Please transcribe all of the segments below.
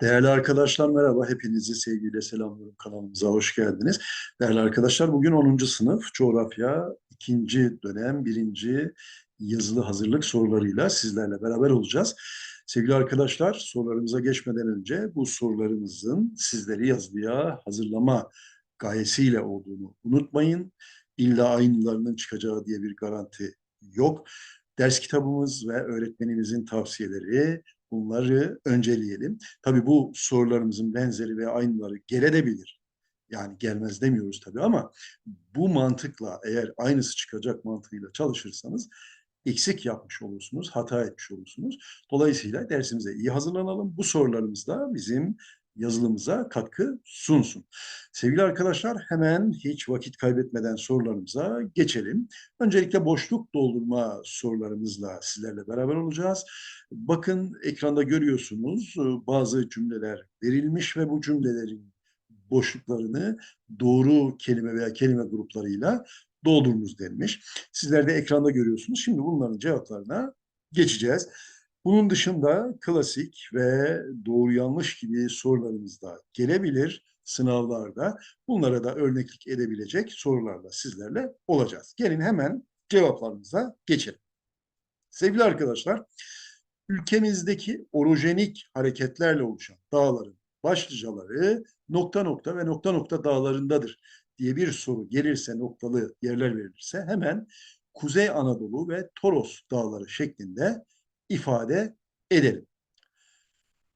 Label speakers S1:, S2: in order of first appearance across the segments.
S1: Değerli arkadaşlar merhaba. Hepinizi sevgiyle selamlıyorum. Kanalımıza hoş geldiniz. Değerli arkadaşlar bugün 10. sınıf coğrafya 2. dönem 1. yazılı hazırlık sorularıyla sizlerle beraber olacağız. Sevgili arkadaşlar sorularımıza geçmeden önce bu sorularımızın sizleri yazılıya hazırlama gayesiyle olduğunu unutmayın. İlla aynılarının çıkacağı diye bir garanti yok. Ders kitabımız ve öğretmenimizin tavsiyeleri Bunları önceleyelim. Tabii bu sorularımızın benzeri ve aynıları gelebilir. Yani gelmez demiyoruz tabii ama bu mantıkla eğer aynısı çıkacak mantığıyla çalışırsanız eksik yapmış olursunuz, hata etmiş olursunuz. Dolayısıyla dersimize iyi hazırlanalım. Bu sorularımız da bizim yazılımıza katkı sunsun. Sevgili arkadaşlar hemen hiç vakit kaybetmeden sorularımıza geçelim. Öncelikle boşluk doldurma sorularımızla sizlerle beraber olacağız. Bakın ekranda görüyorsunuz bazı cümleler verilmiş ve bu cümlelerin boşluklarını doğru kelime veya kelime gruplarıyla doldurunuz denmiş. Sizler de ekranda görüyorsunuz. Şimdi bunların cevaplarına geçeceğiz. Bunun dışında klasik ve doğru yanlış gibi sorularımız da gelebilir sınavlarda. Bunlara da örneklik edebilecek sorularla sizlerle olacağız. Gelin hemen cevaplarımıza geçelim. Sevgili arkadaşlar, ülkemizdeki orojenik hareketlerle oluşan dağların başlıcaları nokta nokta ve nokta nokta dağlarındadır diye bir soru gelirse noktalı yerler verilirse hemen Kuzey Anadolu ve Toros dağları şeklinde ifade edelim.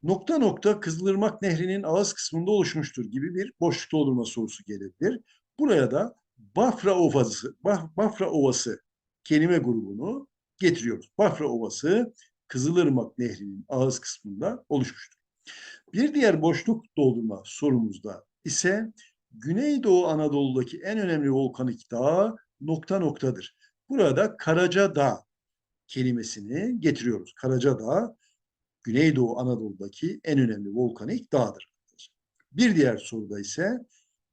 S1: Nokta nokta Kızılırmak Nehri'nin ağız kısmında oluşmuştur gibi bir boşluk doldurma sorusu gelebilir. Buraya da Bafra Ovası, Bafra Ovası kelime grubunu getiriyoruz. Bafra Ovası Kızılırmak Nehri'nin ağız kısmında oluşmuştur. Bir diğer boşluk doldurma sorumuzda ise Güneydoğu Anadolu'daki en önemli volkanik dağ nokta noktadır. Burada Karaca Dağ kelimesini getiriyoruz. Karaca Dağ, Güneydoğu Anadolu'daki en önemli volkanik dağdır. Bir diğer soruda ise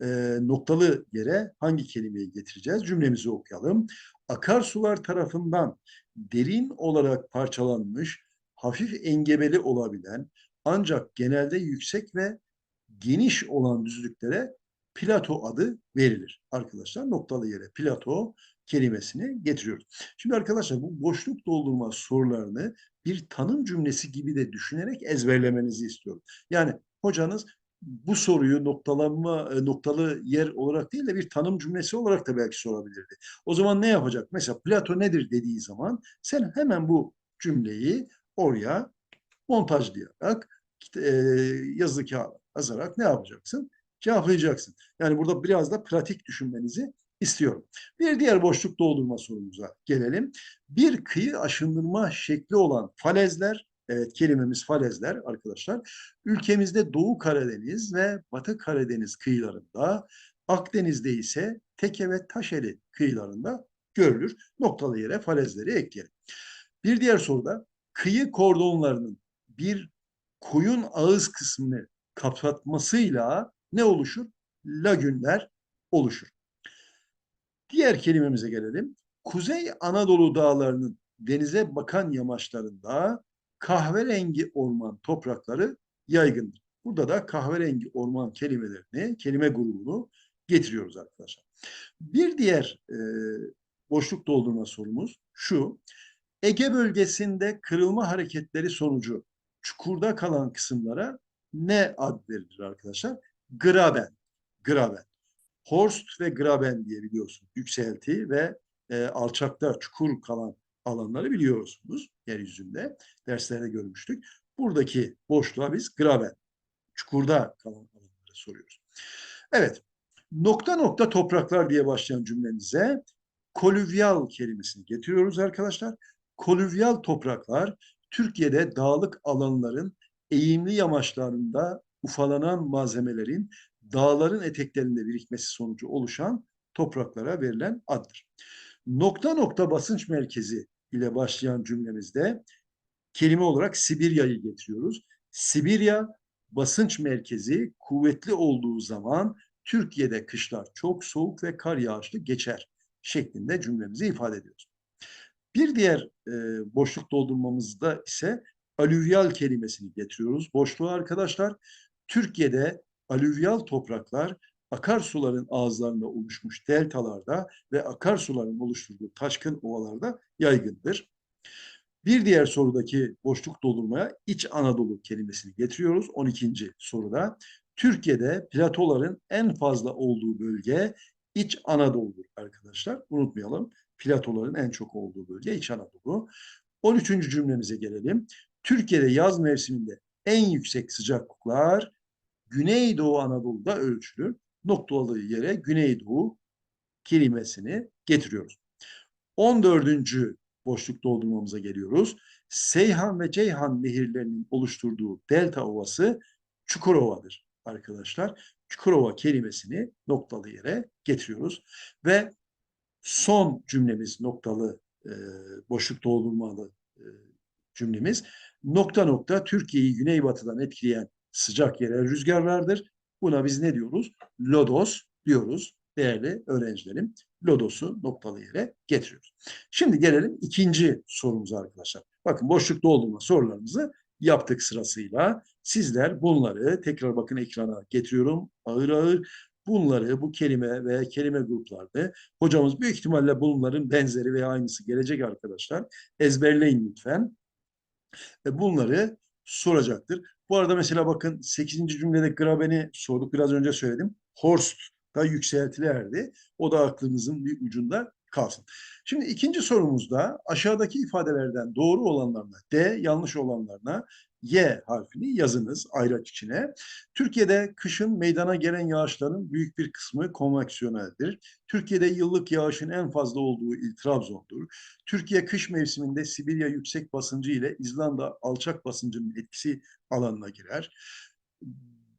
S1: e, noktalı yere hangi kelimeyi getireceğiz? Cümlemizi okuyalım. Akarsular tarafından derin olarak parçalanmış, hafif engebeli olabilen ancak genelde yüksek ve geniş olan düzlüklere plato adı verilir. Arkadaşlar noktalı yere plato kelimesini getiriyoruz. Şimdi arkadaşlar bu boşluk doldurma sorularını bir tanım cümlesi gibi de düşünerek ezberlemenizi istiyorum. Yani hocanız bu soruyu noktalanma e, noktalı yer olarak değil de bir tanım cümlesi olarak da belki sorabilirdi. O zaman ne yapacak? Mesela Plato nedir dediği zaman sen hemen bu cümleyi oraya montajlayarak e, yazı kağıda yazarak ne yapacaksın? Cevaplayacaksın. Yani burada biraz da pratik düşünmenizi istiyorum. Bir diğer boşluk doldurma sorumuza gelelim. Bir kıyı aşındırma şekli olan falezler, evet kelimemiz falezler arkadaşlar, ülkemizde Doğu Karadeniz ve Batı Karadeniz kıyılarında, Akdeniz'de ise Teke ve Taşeli kıyılarında görülür. Noktalı yere falezleri ekleyelim. Bir diğer soruda kıyı kordonlarının bir koyun ağız kısmını kapatmasıyla ne oluşur? Lagünler oluşur. Diğer kelimemize gelelim. Kuzey Anadolu dağlarının denize bakan yamaçlarında kahverengi orman toprakları yaygındır. Burada da kahverengi orman kelimelerini, kelime grubunu getiriyoruz arkadaşlar. Bir diğer e, boşluk doldurma sorumuz şu. Ege bölgesinde kırılma hareketleri sonucu çukurda kalan kısımlara ne ad verilir arkadaşlar? Graben. Graben. Horst ve Graben diye biliyorsunuz. Yükselti ve e, alçakta çukur kalan alanları biliyorsunuz yeryüzünde. Derslerde görmüştük. Buradaki boşluğa biz Graben, çukurda kalan alanları soruyoruz. Evet, nokta nokta topraklar diye başlayan cümlemize kolüvyal kelimesini getiriyoruz arkadaşlar. Kolüvyal topraklar Türkiye'de dağlık alanların eğimli yamaçlarında ufalanan malzemelerin dağların eteklerinde birikmesi sonucu oluşan topraklara verilen addır. Nokta nokta basınç merkezi ile başlayan cümlemizde kelime olarak Sibirya'yı getiriyoruz. Sibirya basınç merkezi kuvvetli olduğu zaman Türkiye'de kışlar çok soğuk ve kar yağışlı geçer şeklinde cümlemizi ifade ediyoruz. Bir diğer e, boşluk doldurmamızda ise alüvyal kelimesini getiriyoruz. Boşluğa arkadaşlar. Türkiye'de alüvyal topraklar akarsuların ağızlarında oluşmuş deltalarda ve akarsuların oluşturduğu taşkın ovalarda yaygındır. Bir diğer sorudaki boşluk doldurmaya İç Anadolu kelimesini getiriyoruz. 12. soruda. Türkiye'de platoların en fazla olduğu bölge İç Anadolu'dur arkadaşlar. Unutmayalım. Platoların en çok olduğu bölge İç Anadolu. 13. cümlemize gelelim. Türkiye'de yaz mevsiminde en yüksek sıcaklıklar Güneydoğu Anadolu'da ölçülür. Noktalı yere Güneydoğu kelimesini getiriyoruz. 14. boşluk doldurmamıza geliyoruz. Seyhan ve Ceyhan nehirlerinin oluşturduğu delta ovası Çukurova'dır arkadaşlar. Çukurova kelimesini noktalı yere getiriyoruz. Ve son cümlemiz noktalı e, boşluk doldurmalı e, cümlemiz. Nokta nokta Türkiye'yi güneybatıdan etkileyen sıcak yerel rüzgarlardır. Buna biz ne diyoruz? Lodos diyoruz değerli öğrencilerim. Lodos'u noktalı yere getiriyoruz. Şimdi gelelim ikinci sorumuza arkadaşlar. Bakın boşluk doldurma sorularımızı yaptık sırasıyla. Sizler bunları tekrar bakın ekrana getiriyorum ağır ağır. Bunları bu kelime veya kelime gruplarda hocamız büyük ihtimalle bunların benzeri veya aynısı gelecek arkadaşlar. Ezberleyin lütfen. E bunları soracaktır. Bu arada mesela bakın 8. cümlede grabeni sorduk. Biraz önce söyledim. Horst da yükseltilerdi. O da aklınızın bir ucunda kalsın. Şimdi ikinci sorumuzda aşağıdaki ifadelerden doğru olanlarına D, yanlış olanlarına Y harfini yazınız ayraç içine. Türkiye'de kışın meydana gelen yağışların büyük bir kısmı konveksiyoneldir. Türkiye'de yıllık yağışın en fazla olduğu il Trabzon'dur. Türkiye kış mevsiminde Sibirya yüksek basıncı ile İzlanda alçak basıncının etkisi alanına girer.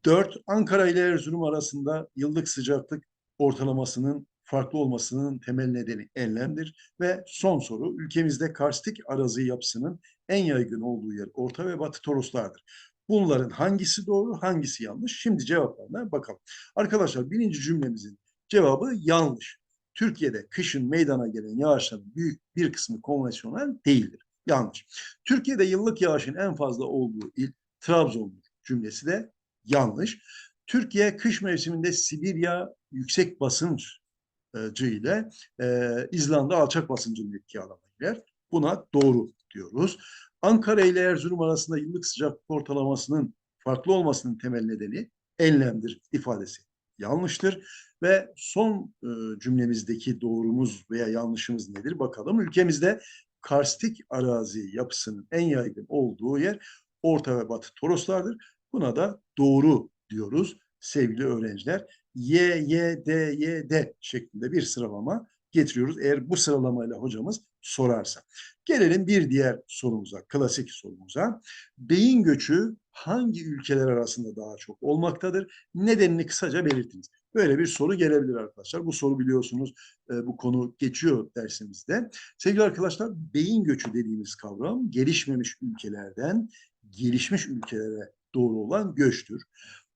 S1: Dört, Ankara ile Erzurum arasında yıllık sıcaklık ortalamasının farklı olmasının temel nedeni enlemdir. Ve son soru, ülkemizde karstik arazi yapısının en yaygın olduğu yer Orta ve Batı Toroslardır. Bunların hangisi doğru, hangisi yanlış? Şimdi cevaplarına bakalım. Arkadaşlar birinci cümlemizin cevabı yanlış. Türkiye'de kışın meydana gelen yağışların büyük bir kısmı konvansiyonel değildir. Yanlış. Türkiye'de yıllık yağışın en fazla olduğu il Trabzon'dur cümlesi de yanlış. Türkiye kış mevsiminde Sibirya yüksek basınç ile e, İzlanda alçak basıncının etki alanına girer. Buna doğru diyoruz. Ankara ile Erzurum arasında yıllık sıcaklık ortalamasının farklı olmasının temel nedeni enlemdir ifadesi yanlıştır. Ve son e, cümlemizdeki doğrumuz veya yanlışımız nedir bakalım. Ülkemizde karstik arazi yapısının en yaygın olduğu yer Orta ve Batı Toroslardır. Buna da doğru diyoruz sevgili öğrenciler. Y, Y, D, Y, D şeklinde bir sıralama getiriyoruz. Eğer bu sıralamayla hocamız sorarsa. Gelelim bir diğer sorumuza, klasik sorumuza. Beyin göçü hangi ülkeler arasında daha çok olmaktadır? Nedenini kısaca belirtiniz. Böyle bir soru gelebilir arkadaşlar. Bu soru biliyorsunuz e, bu konu geçiyor dersimizde. Sevgili arkadaşlar beyin göçü dediğimiz kavram gelişmemiş ülkelerden gelişmiş ülkelere doğru olan göçtür.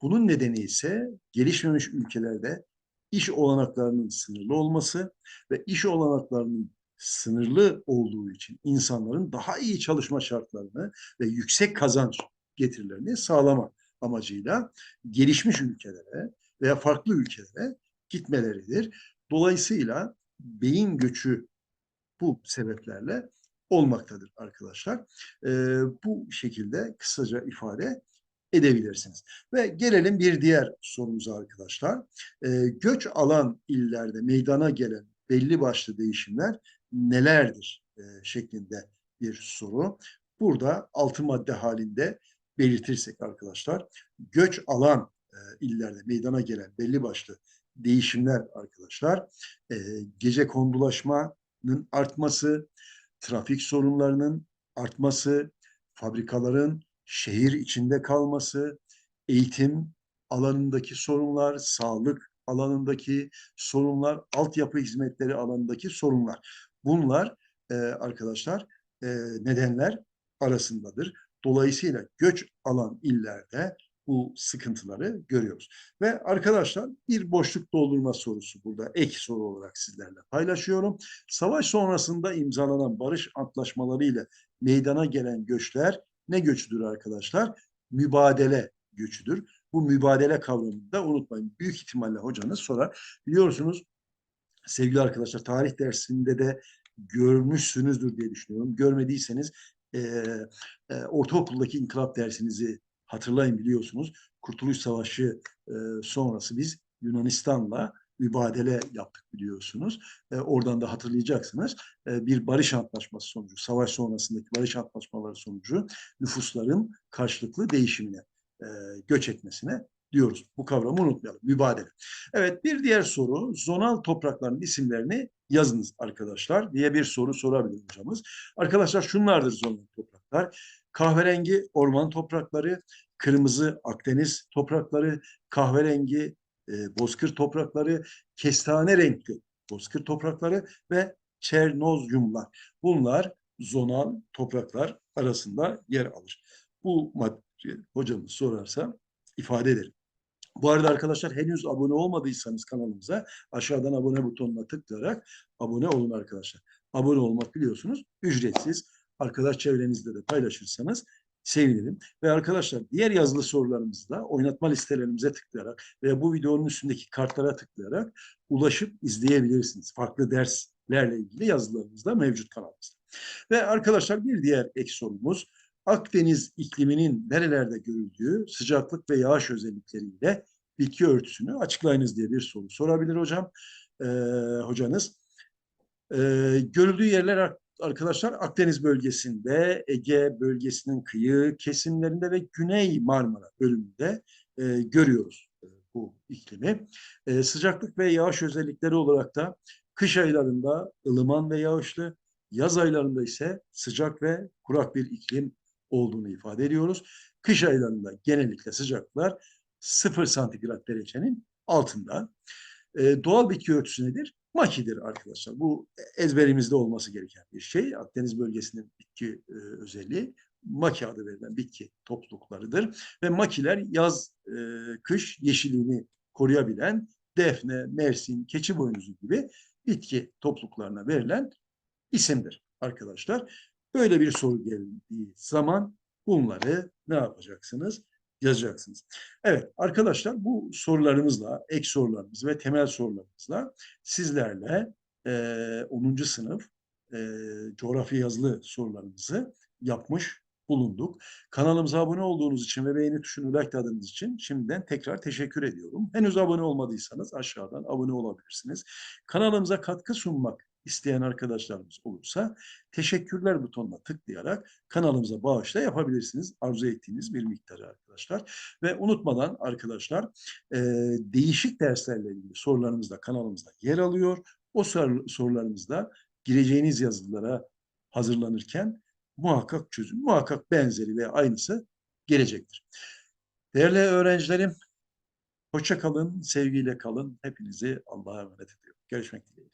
S1: Bunun nedeni ise gelişmemiş ülkelerde iş olanaklarının sınırlı olması ve iş olanaklarının sınırlı olduğu için insanların daha iyi çalışma şartlarını ve yüksek kazanç getirilerini sağlama amacıyla gelişmiş ülkelere veya farklı ülkelere gitmeleridir. Dolayısıyla beyin göçü bu sebeplerle olmaktadır arkadaşlar. Ee, bu şekilde kısaca ifade edebilirsiniz. Ve gelelim bir diğer sorumuza arkadaşlar. E, göç alan illerde meydana gelen belli başlı değişimler nelerdir e, şeklinde bir soru. Burada altı madde halinde belirtirsek arkadaşlar, göç alan e, illerde meydana gelen belli başlı değişimler arkadaşlar, e, gece kondulaşmanın artması, trafik sorunlarının artması, fabrikaların şehir içinde kalması, eğitim alanındaki sorunlar, sağlık alanındaki sorunlar, altyapı hizmetleri alanındaki sorunlar. Bunlar e, arkadaşlar e, nedenler arasındadır. Dolayısıyla göç alan illerde bu sıkıntıları görüyoruz. Ve arkadaşlar bir boşluk doldurma sorusu burada ek soru olarak sizlerle paylaşıyorum. Savaş sonrasında imzalanan barış antlaşmaları ile meydana gelen göçler ne göçüdür arkadaşlar? Mübadele göçüdür. Bu mübadele kavramını da unutmayın. Büyük ihtimalle hocanız sorar. Biliyorsunuz sevgili arkadaşlar tarih dersinde de görmüşsünüzdür diye düşünüyorum. Görmediyseniz e, e, ortaokuldaki inkılap dersinizi hatırlayın biliyorsunuz. Kurtuluş Savaşı e, sonrası biz Yunanistan'la mübadele yaptık biliyorsunuz. E, oradan da hatırlayacaksınız. E, bir barış antlaşması sonucu, savaş sonrasındaki barış antlaşmaları sonucu nüfusların karşılıklı değişimine, e, göç etmesine diyoruz. Bu kavramı unutmayalım. Mübadele. Evet bir diğer soru zonal toprakların isimlerini yazınız arkadaşlar diye bir soru sorabilir hocamız. Arkadaşlar şunlardır zonal topraklar. Kahverengi orman toprakları, kırmızı Akdeniz toprakları, kahverengi e, bozkır toprakları, kestane renkli bozkır toprakları ve çernozyumlar. Bunlar zonal topraklar arasında yer alır. Bu madde hocamız sorarsa ifade ederim. Bu arada arkadaşlar henüz abone olmadıysanız kanalımıza aşağıdan abone butonuna tıklayarak abone olun arkadaşlar. Abone olmak biliyorsunuz ücretsiz. Arkadaş çevrenizde de paylaşırsanız sevinirim. Ve arkadaşlar diğer yazılı sorularımızı da oynatma listelerimize tıklayarak veya bu videonun üstündeki kartlara tıklayarak ulaşıp izleyebilirsiniz. Farklı derslerle ilgili yazılarımız da mevcut kanalımızda. Ve arkadaşlar bir diğer ek sorumuz Akdeniz ikliminin nerelerde görüldüğü sıcaklık ve yağış özellikleriyle bitki örtüsünü açıklayınız diye bir soru sorabilir hocam. Ee, hocanız. Ee, görüldüğü yerler arkadaşlar Akdeniz bölgesinde, Ege bölgesinin kıyı kesimlerinde ve Güney Marmara bölümünde e, görüyoruz e, bu iklimi. E, sıcaklık ve yağış özellikleri olarak da kış aylarında ılıman ve yağışlı, yaz aylarında ise sıcak ve kurak bir iklim olduğunu ifade ediyoruz. Kış aylarında genellikle sıcaklıklar 0 santigrat derecenin altında. E, doğal bitki örtüsü nedir? Makidir arkadaşlar. Bu ezberimizde olması gereken bir şey. Akdeniz bölgesinin bitki e, özelliği maki adı verilen bitki topluluklarıdır. Ve makiler yaz, e, kış yeşilliğini koruyabilen defne, mersin, keçi boynuzu gibi bitki topluluklarına verilen isimdir arkadaşlar. Böyle bir soru geldiği zaman bunları ne yapacaksınız? Yazacaksınız. Evet arkadaşlar bu sorularımızla, ek sorularımız ve temel sorularımızla sizlerle e, 10. sınıf e, coğrafya yazılı sorularımızı yapmış bulunduk. Kanalımıza abone olduğunuz için ve beğeni tuşunu likeladığınız için şimdiden tekrar teşekkür ediyorum. Henüz abone olmadıysanız aşağıdan abone olabilirsiniz. Kanalımıza katkı sunmak isteyen arkadaşlarımız olursa teşekkürler butonuna tıklayarak kanalımıza bağışla yapabilirsiniz. Arzu ettiğiniz bir miktarı arkadaşlar. Ve unutmadan arkadaşlar e, değişik derslerle ilgili sorularımız da kanalımızda yer alıyor. O sor, sorularımızda gireceğiniz yazılara hazırlanırken muhakkak çözüm, muhakkak benzeri ve aynısı gelecektir. Değerli öğrencilerim, hoşça kalın, sevgiyle kalın. Hepinizi Allah'a emanet ediyorum. Görüşmek dileğiyle.